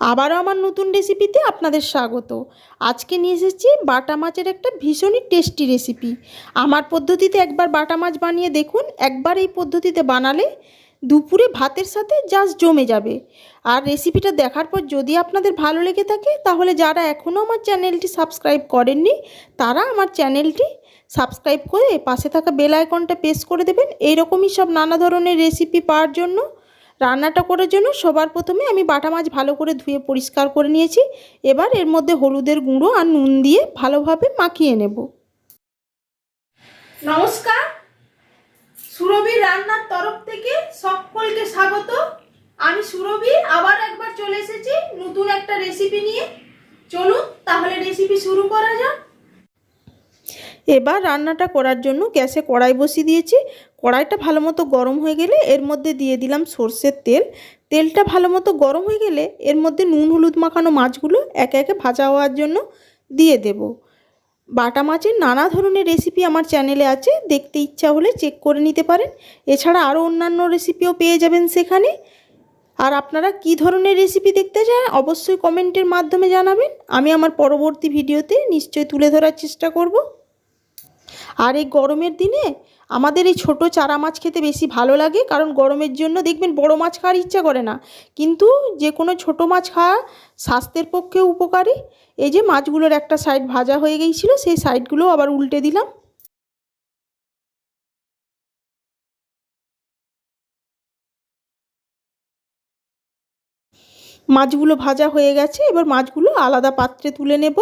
আবারও আমার নতুন রেসিপিতে আপনাদের স্বাগত। আজকে নিয়ে এসেছি বাটা মাছের একটা ভীষণই টেস্টি রেসিপি। আমার পদ্ধতিতে একবার বাটা মাছ বানিয়ে দেখুন, একবার এই পদ্ধতিতে বানালে দুপুরে ভাতের সাথে জাস্ট জমে যাবে। আর রেসিপিটা দেখার পর যদি আপনাদের ভালো লেগে থাকে, তাহলে যারা এখনও আমার চ্যানেলটি সাবস্ক্রাইব করেননি, তারা আমার চ্যানেলটি সাবস্ক্রাইব করে পাশে থাকা বেল আইকনটা প্রেস করে দেবেন। এইরকমই সব নানা ধরনের রেসিপি পাওয়ার জন্য রান্নাটা করার জন্য সবার প্রথমে আমি বাটা মাছ ভালো করে ধুয়ে পরিষ্কার করে নিয়েছি। এবার এর মধ্যে হলুদের গুঁড়ো আর নুন দিয়ে ভালোভাবে মাখিয়ে নেব। নমস্কার। সুরভি রান্নার তরফ থেকে সকলকে স্বাগত। আমি সুরভি, আবার একবার চলে এসেছি নতুন একটা রেসিপি নিয়ে। চলুন, তাহলে রেসিপি শুরু করা যাক। এবার রান্নাটা করার জন্য গ্যাসে কড়াই বসিয়ে দিয়েছি। কড়াইটা ভালো মতো গরম হয়ে গেলে এর মধ্যে দিয়ে দিলাম সর্ষের তেল। তেলটা ভালো মতো গরম হয়ে গেলে এর মধ্যে নুন, হলুদ মাখানো মাছগুলো একে একে ভাজা হওয়ার জন্য দিয়ে দেব। বাটা মাছের নানা ধরনের রেসিপি আমার চ্যানেলে আছে, দেখতে ইচ্ছা হলে চেক করে নিতে পারেন। এছাড়া আরও অন্যান্য রেসিপিও পেয়ে যাবেন সেখানে। আর আপনারা কি ধরনের রেসিপি দেখতে চান, অবশ্যই কমেন্টের মাধ্যমে জানাবেন। আমি আমার পরবর্তী ভিডিওতে নিশ্চয়ই তুলে ধরার চেষ্টা করব। আর এই গরমের দিনে আমাদের এই ছোট চারা মাছ খেতে বেশি ভালো লাগে, কারণ গরমের জন্য দেখবেন বড় মাছ খাওয়ার ইচ্ছা করে না। কিন্তু যে কোনো ছোট মাছ খাওয়া স্বাস্থ্যের পক্ষে উপকারী। এই যে মাছগুলোর একটা সাইড ভাজা হয়ে গিয়েছিল, সেই সাইডগুলো আবার উল্টে দিলাম। মাছগুলো ভাজা হয়ে গেছে, এবার মাছগুলো আলাদা পাত্রে তুলে নেব।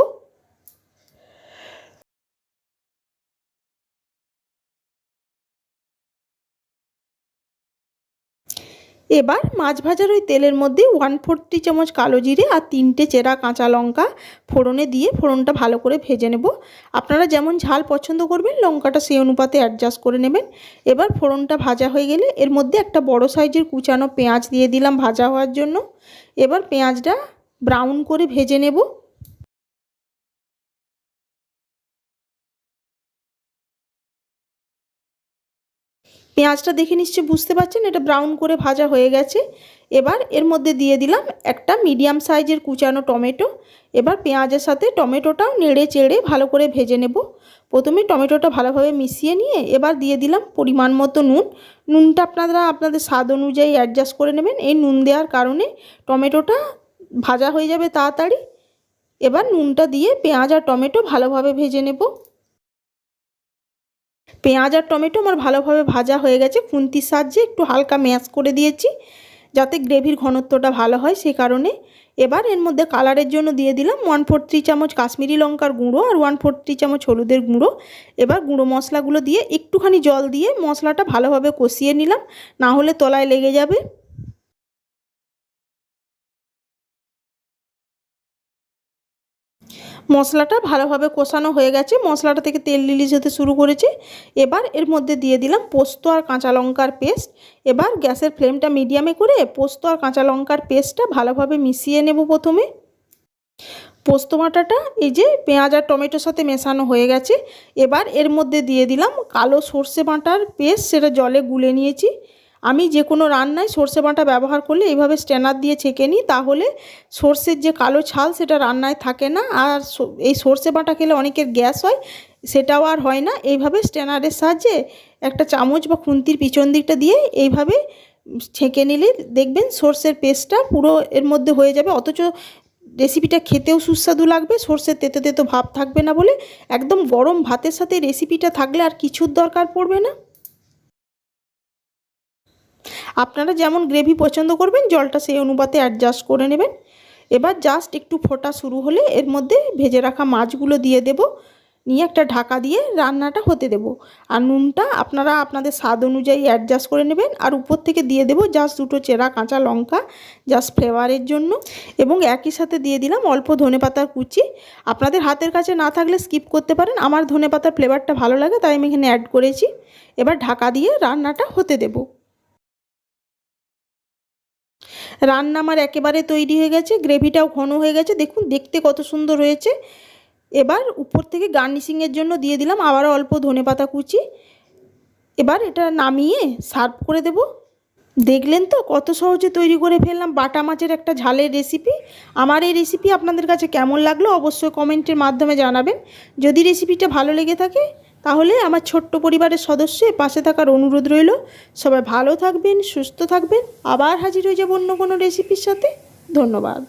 এবার মাছ ভাজার ওই তেলের মধ্যে ওয়ান ফোরটি চামচ কালো জিরে আর তিনটে চেরা কাঁচা লঙ্কা ফোড়নে দিয়ে ফোড়নটা ভালো করে ভেজে নেব। আপনারা যেমন ঝাল পছন্দ করবেন, লঙ্কাটা সেই অনুপাতে অ্যাডজাস্ট করে নেবেন। এবার ফোড়নটা ভাজা হয়ে গেলে এর মধ্যে একটা বড় সাইজের কুচানো পেঁয়াজ দিয়ে দিলাম ভাজা হওয়ার জন্য। এবার পেঁয়াজটা ব্রাউন করে ভেজে নেব। পেঁয়াজটা দেখে নিশ্চয়ই বুঝতে পারছেন, এটা ব্রাউন করে ভাজা হয়ে গেছে। এবার এর মধ্যে দিয়ে দিলাম একটা মিডিয়াম সাইজের কুচানো টমেটো। এবার পেঁয়াজের সাথে টমেটোটাও নেড়ে চেড়ে ভালো করে ভেজে নেব। প্রথমে টমেটোটা ভালোভাবে মিশিয়ে নিয়ে এবার দিয়ে দিলাম পরিমাণ মতো নুন। নুনটা আপনারা আপনাদের স্বাদ অনুযায়ী অ্যাডজাস্ট করে নেবেন। এই নুন দেওয়ার কারণে টমেটোটা ভাজা হয়ে যাবে তাড়াতাড়ি। এবার নুনটা দিয়ে পেঁয়াজ আর টমেটো ভালোভাবে ভেজে নেব। পেঁয়াজ আর টমেটো আমার ভালোভাবে ভাজা হয়ে গেছে। খুন্তির সাহায্যে একটু হালকা ম্যাশ করে দিয়েছি, যাতে গ্রেভির ঘনত্বটা ভালো হয় সেই কারণে। এবার এর মধ্যে কালারের জন্য দিয়ে দিলাম ওয়ান ফোর থ্রি চামচ কাশ্মীরি লঙ্কার গুঁড়ো আর ওয়ান ফোর থ্রি চামচ হলুদের গুঁড়ো। এবার গুঁড়ো মশলাগুলো দিয়ে একটুখানি জল দিয়ে মশলাটা ভালোভাবে কষিয়ে নিলাম, না হলে তলায় লেগে যাবে। মশলাটা ভালোভাবে কষানো হয়ে গেছে। মশলাটা থেকে তেল রিলিজ হতে শুরু করেছে। এবার এর মধ্যে দিয়ে দিলাম পোস্ত আর কাঁচা লঙ্কার পেস্ট। এবার গ্যাসের ফ্লেমটা মিডিয়ামে করে পোস্ত আর কাঁচা লঙ্কার পেস্টটা ভালোভাবে মিশিয়ে নেব প্রথমে। পোস্ত বাটাটা এই যে পেঁয়াজ আর টমেটোর সাথে মেশানো হয়ে গেছে। এবার এর মধ্যে দিয়ে দিলাম কালো সর্ষে বাটার পেস্ট, সেটা জলে গুলে নিয়েছি। আমি যে কোনো রান্নায় সর্ষে বাটা ব্যবহার করলে এইভাবে স্ট্যানার দিয়ে ছেঁকে নিই, তাহলে সর্ষের যে কালো ছাল সেটা রান্নায় থাকে না। আর এই সর্ষে বাটা খেলে অনেকের গ্যাস হয়, সেটাও আর হয় না। এইভাবে স্ট্যানারের সাহায্যে একটা চামচ বা খুন্তির পিছন দিকটা দিয়ে এইভাবে ছেঁকে নিলে দেখবেন সর্ষের পেস্টটা পুরো এর মধ্যে হয়ে যাবে। অথচ রেসিপিটা খেতেও সুস্বাদু লাগবে, সর্ষের তেতো তেতো ভাব থাকবে না বলে। একদম গরম ভাতের সাথে রেসিপিটা থাকলে আর কিছুর দরকার পড়বে না। আপনারা যেমন গ্রেভি পছন্দ করবেন, জলটা সেই অনুপাতে অ্যাডজাস্ট করে নেবেন। এবার জাস্ট একটু ফোটা শুরু হলে এর মধ্যে ভেজে রাখা মাছগুলো দিয়ে দেব। নিয়ে একটা ঢাকা দিয়ে রান্নাটা হতে দেব। আর নুনটা আপনারা আপনাদের স্বাদ অনুযায়ী অ্যাডজাস্ট করে নেবেন। আর উপর থেকে দিয়ে দেব জাস্ট দুটো চেরা কাঁচা লঙ্কা জাস্ট ফ্লেভারের জন্য। এবং একই সাথে দিয়ে দিলাম অল্প ধনে পাতার কুচি। আপনাদের হাতের কাছে না থাকলে স্কিপ করতে পারেন। আমার ধনে পাতার ফ্লেভারটা ভালো লাগে, তাই আমি এখানে অ্যাড করেছি। এবার ঢাকা দিয়ে রান্নাটা হতে দেবো। রান্না আমার একেবারে তৈরি হয়ে গেছে, গ্রেভিটাও ঘন হয়ে গেছে। দেখুন, দেখতে কত সুন্দর হয়েছে। এবার উপর থেকে গার্নিশিংয়ের জন্য দিয়ে দিলাম আবারও অল্প ধনে পাতা কুচি। এবার এটা নামিয়ে সার্ভ করে দেব। দেখলেন তো কত সহজে তৈরি করে ফেললাম বাটা মাছের একটা ঝালের রেসিপি। আমার এই রেসিপি আপনাদের কাছে কেমন লাগল অবশ্যই কমেন্টের মাধ্যমে জানাবেন। যদি রেসিপিটা ভালো লেগে থাকে তাহলে আমার ছোট্ট পরিবারের সদস্যের পাশে থাকার অনুরোধ রইল। সবাই ভালো থাকবেন, সুস্থ থাকবেন। আবার হাজির হয়ে যাব অন্য কোনো রেসিপির সাথে। ধন্যবাদ।